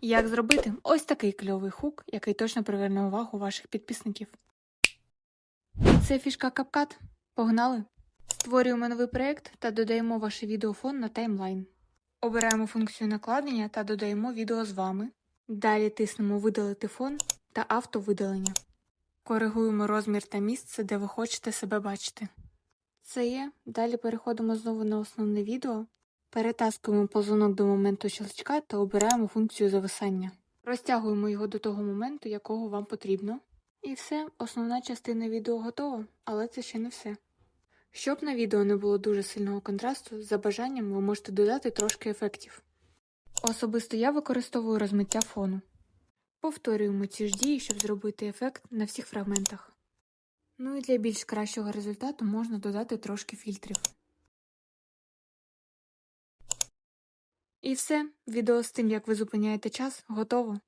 Як зробити ось такий кльовий хук, який точно приверне увагу ваших підписників. Це фішка CapCut. Погнали! Створюємо новий проєкт та додаємо ваше відеофон на таймлайн. Обираємо функцію накладення та додаємо відео з вами. Далі тиснемо Видалити фон та автовидалення. Коригуємо розмір та місце, де ви хочете себе бачити. Це є. Далі переходимо знову на основне відео, перетаскуємо ползунок до моменту щелчка та обираємо функцію зависання. Розтягуємо його до того моменту, якого вам потрібно. І все, основна частина відео готова, але це ще не все. Щоб на відео не було дуже сильного контрасту, за бажанням ви можете додати трошки ефектів. Особисто я використовую розмиття фону. Повторюємо ці ж дії, щоб зробити ефект на всіх фрагментах. Ну і для більш кращого результату можна додати трошки фільтрів. І все, відео з тим, як ви зупиняєте час, готово.